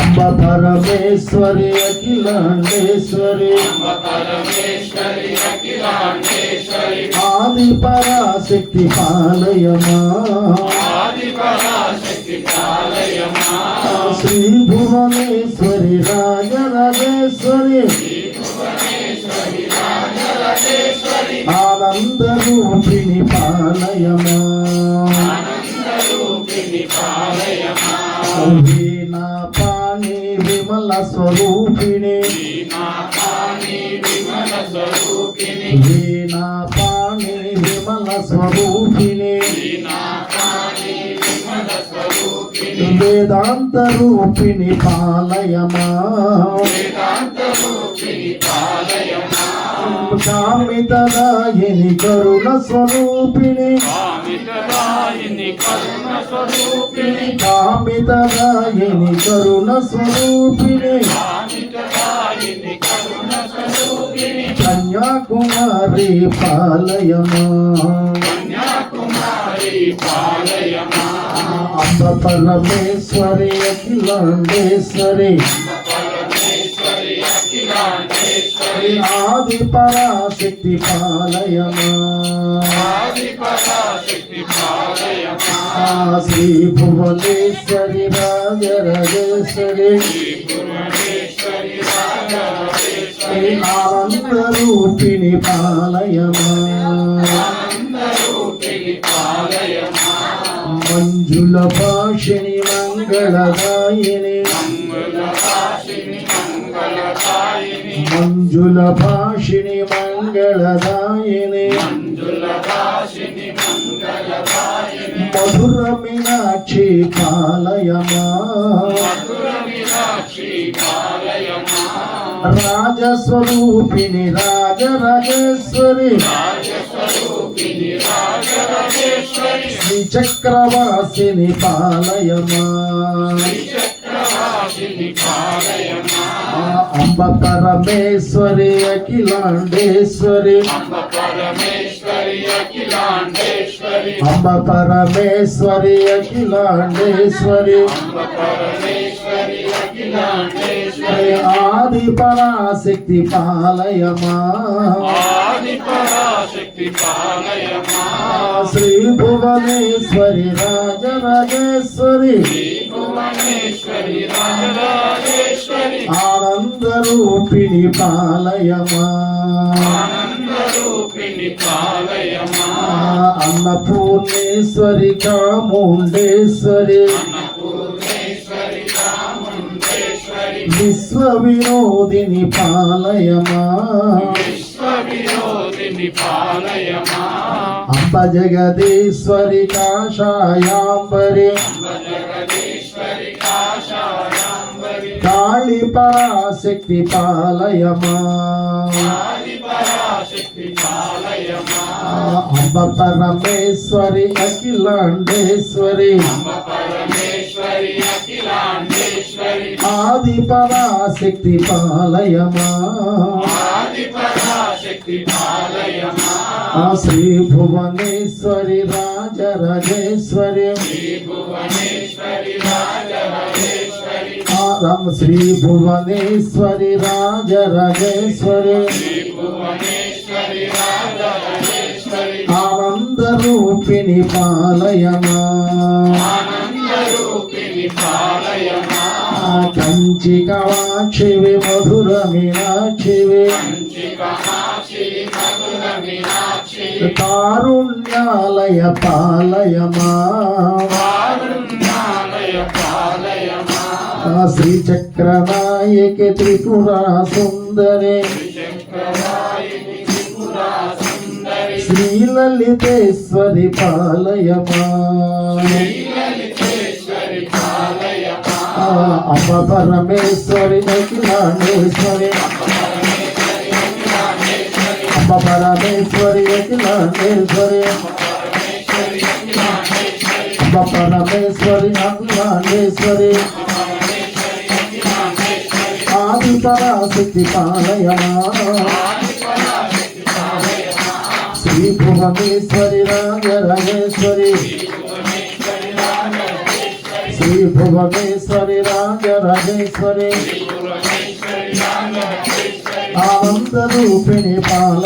అంబ పరమేశ్వరి అఖిలాండేశ్వరి. ఆది పరాశక్తి పాలయమా శ్రీ భువనేశ్వరి రాజరాజేశ్వరి. ఆనంద రూపిణి పాలయమా ఆనందరూపిణి పాలయమా. వీణా పాణి విమల స్వరూపిణి. దీనాపాని విమల స్వరూపిణి. వీణా పాణి విమల స్వరూపిణి దీనాపాని కామితదాయిని కరుణ స్వరూపిణి. కామితదాయిని కరుణ స్వరూపిణి. కామితదాయిని కరుణ స్వరూపిణి. కన్యాకుమారి పాలయమా. అంబ పరమేశ్వరి అఖిలాండేశ్వరి. ఆది పరాశక్తి పాలయమా శ్రీ భువనేశ్వరి రాజరాజేశ్వరి. శ్రీ ఆనంద రూపిణి పాలయమా. మంజుల భాషిణి మంగళదాయిని. మంగళ భాషిణి మంగళ మంజుల భాషిణి మంగళదాయిని. మధుర మీనాక్షి పాలయమా. రాజస్వరూపిణి రాజరాజేశ్వరి. రాజస్వరూపిణి రాజరాజేశ్వరి. శ్రీ చక్రవాసిని పాలయమా. చక్రవాసిని పాలయమా. అంబ పరమేశ్వరి అఖిలాండేశ్వరి. అంబ పరమేశ్వరి అఖిలాండేశ్వరి. అంబ పరమేశ్వరి అఖిలాండేశ్వరి ఆది పరాశక్తి పాలయమా. ఆది పరాశక్తి పాలయమా శ్రీ భువనేశ్వరి రాజరాజేశ్వరి. శ్రీ భువనేశ్వరి రాజరాజేశ్వరి. రూపిణి పాలయమా. అన్నపూర్ణేశ్వరి కాముండేశ్వరి విశ్వ వినోదిని పాలయమా. జగదీశ్వరి కాషాయాంబరి అంబ జగదీశ్వరి కాషాయాంబరి. కాళి పరాశక్తి పాలయమా. అంబ పరమేశ్వరి అఖిలాండేశ్వరి. ఆది పరాశక్తి పాలయమా. ఆ శ్రీ భువనేశ్వరి రాజరాజేశ్వరి శ్రీ భువనేశ్వరి రామ శ్రీ భువనేశ్వరి రాజ రాజేశ్వరి. ఆనంద రూపిణి పాలయమా కంచి కవాక్షివి మధుర మీనాక్షివి. కారుణ్యాలయ పాలయమా కారుణ్యాలయ పాలయమా ఆ శ్రీ చక్రనాయకి త్రిపురా సుందరే. చక్రవాయిని త్రిపురా శ్రీలలితేశ్వరి పాలయమా. శ్రీలలితేశ్వరి అమ్మ పరమేశ్వరి అఖిలాండేశ్వరి. అమ్మ పరమేశ్వరి అఖిలాండేశ్వరి. అమ్మ పరమేశ్వరి పరాశక్తి శ్రీ భువనేశ్వరి రాజరాజేశ్వరి శ్రీ భువనేశ్వరి రాజరాజేశ్వరి ఆనంద రూపిణి పాల